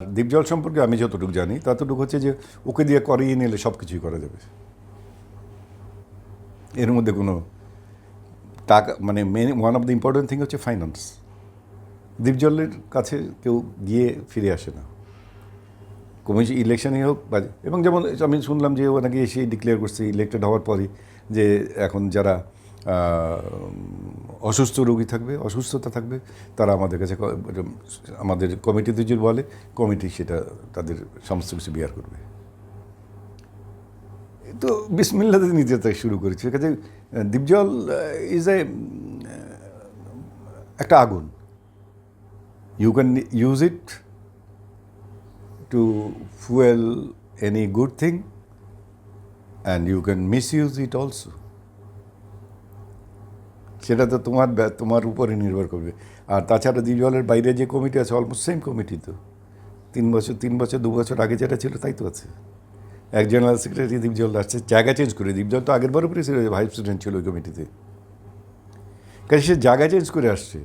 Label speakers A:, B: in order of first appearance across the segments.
A: দ্বীপজল সম্পর্কে আমি যতটুকু জানি, ততটুকু হচ্ছে যে ওকে দিয়ে করিয়ে নিলে সব কিছুই করা যাবে। এর মধ্যে কোনো টাকা মানে main one of the important thing হচ্ছে ফাইন্যান্স দ্বীপজলের কাছে কেউ গিয়ে ফিরে আসে না। কমিশন, ইলেকশনই হোক বা, এবং যেমন আমি শুনলাম যে ও নাকি এসে ডিক্লেয়ার করছে ইলেক্টেড হওয়ার পরই যে এখন যারা অসুস্থ রোগী থাকবে, অসুস্থতা থাকবে, তারা আমাদের কাছে আমাদের কমিটিতে যে বলে, কমিটি সেটা তাদের সমস্ত কিছু বিয়ার করবে। তো বিসমিল্লাতে নিতে তাই শুরু করেছে। কাজে দীপজল ইজ এ একটা আগুন। You can use it to fuel any good thing and you can misuse it also সেটা তো তোমার তোমার উপরে নির্ভর করবে। আর তাছাড়া দ্বীপজলের বাইরে যে কমিটি আছে অলমোস্ট সেম কমিটি তো। তিন বছর তিন বছর, দু বছর আগে যেটা ছিল, তাই তো আছে। এক জেনারেল সেক্রেটারি দীপজল আসছে জায়গা চেঞ্জ করে, দীপজল তো আগের বারও প্রেসিডেন্ট ভাইস প্রেসিডেন্ট ছিল ওই কমিটিতে। কাজে সে জায়গা চেঞ্জ করে আসছে।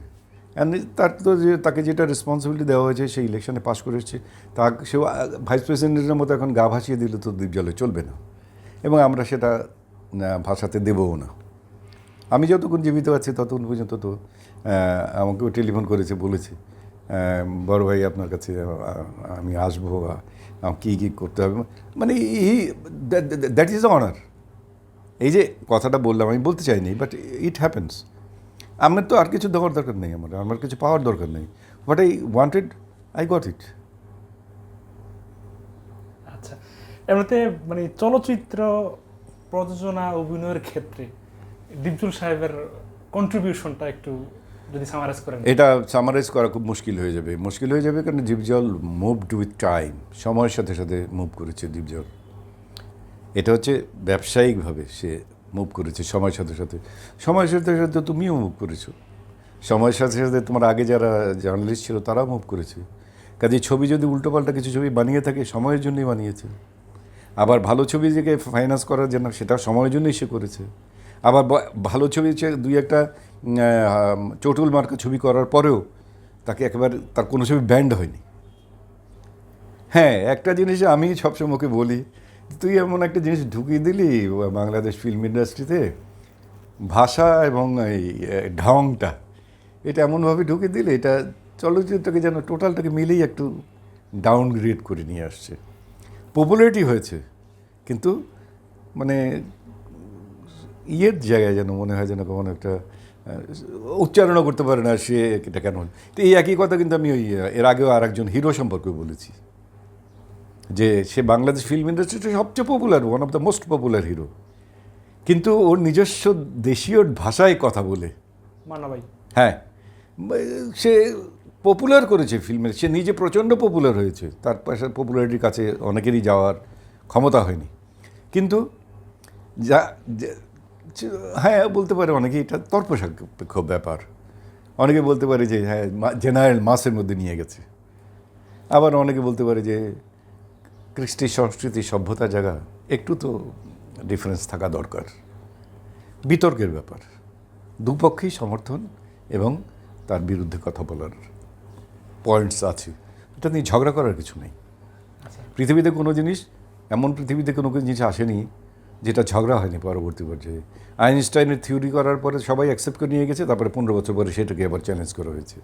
A: তার তো যে, তাকে যেটা রেসপন্সিবিলিটি দেওয়া হয়েছে, সেই ইলেকশনে পাস করে এসছে। তা সেও ভাইস প্রেসিডেন্টের মতো এখন গা ভাসিয়ে দিলে তো দ্বীপজলে চলবে না। এবং আমরা সেটা ভাষাতে দেবও না। আমি যতক্ষণ জীবিত আছি, ততক্ষণ পর্যন্ত তো আমাকে টেলিফোন করেছে, বলেছে বড় ভাই আপনার কাছে আমি আসব আমার কী কী করতে হবে। মানে ই দ্যাট ইজ অনার এই যে কথাটা বললাম, আমি বলতে চাইনি বাট ইট হ্যাপেন্স আমার তো আর কিছু দেওয়ার দরকার নেই আমার আমার কিছু পাওয়ার দরকার নেই। But I wanted I got it
B: আচ্ছা এমনিতে মানে চলচ্চিত্র প্রযোজনা, অভিনয়ের ক্ষেত্রে দীপজুল সাহেবের কন্ট্রিবিউশনটা একটু যদি সামারাইজ করেন।
A: এটা সামারাইজ করা খুব মুশকিল হয়ে যাবে। মুশকিল হয়ে যাবে কারণ জীবজল মুভড উইথ টাইম সময়ের সাথে সাথে মুভ করেছে জীবজল। এটা হচ্ছে ব্যবসায়িকভাবে সে মুভ করেছে সময়ের সাথে সাথে। সময়ের সাথে সাথে তুমিও মুভ করেছ। সময়ের সাথে সাথে তোমার আগে যারা জার্নালিস্ট ছিল তারাও মুভ করেছে। কাজে ছবি যদি উল্টোপাল্টা কিছু ছবি বানিয়ে থাকে, সময়ের জন্যই বানিয়েছে। আবার ভালো ছবি যে ফাইন্যান্স করার জন্য, সেটা সময়ের জন্যই সে করেছে। আবার ভালো ছবি হচ্ছে দুই একটা চটুল মার্কা ছবি করার পরেও তাকে একেবারে তার কোনো ছবি ব্যান্ড হয়নি। হ্যাঁ একটা জিনিস আমি সবসময় ওকে বলি তুই এমন একটা জিনিস ঢুকিয়ে দিলি বাংলাদেশ ফিল্ম ইন্ডাস্ট্রিতে ভাষা এবং এই ঢংটা, এটা এমনভাবে ঢুকিয়ে দিলে এটা চলচ্চিত্রকে যেন টোটালটাকে মিলেই একটু ডাউনগ্রেড করে নিয়ে আসছে। পপুলারিটি হয়েছে, কিন্তু মানে ইয়ের জায়গায় যেন মনে হয় যেন কেমন একটা উচ্চারণও করতে পারে না সে এটা কেন তো এই একই কথা কিন্তু আমি ওই এর আগেও আর একজন হিরো সম্পর্কে বলেছি যে সে বাংলাদেশ ফিল্ম ইন্ডাস্ট্রিতে সবচেয়ে popular one of the most popular hero কিন্তু ওর নিজস্ব দেশীয় ভাষায় কথা বলে।
B: মানা ভাই।
A: হ্যাঁ। সে পপুলার করেছে ফিল্মে সে নিজে প্রচণ্ড পপুলার হয়েছে তার পাশে পপুলারিটির কাছে অনেকেরই যাওয়ার ক্ষমতা হয়নি। কিন্তু যে- হ্যাঁ বলতে পারে অনেকে এটা তর্ক সাপেক্ষ ব্যাপার। অনেকে বলতে পারে যে হ্যাঁ জেনারেল মাসের মধ্যে নিয়ে গেছে। আবার অনেকে বলতে পারে যে কৃষ্টি সংস্কৃতি সভ্যতা জায়গা একটু তো ডিফারেন্স থাকা দরকার। বিতর্কের ব্যাপার। দুপক্ষেই সমর্থন এবং তার বিরুদ্ধে কথা বলার পয়েন্টস আছে। এটা নিয়ে ঝগড়া করার কিছু নেই।
B: আচ্ছা।
A: পৃথিবীতে কোনো জিনিস এমন পৃথিবীতে কোনো জিনিস আসেনি যেটা ঝগড়া হয়নি পরবর্তী পর্যায়ে। আইনস্টাইনের থিওরি করার পরে সবাই অ্যাকসেপ্ট করে নিয়ে গেছে, তারপরে পনেরো বছর পরে সেটাকে আবার চ্যালেঞ্জ করা হয়েছে।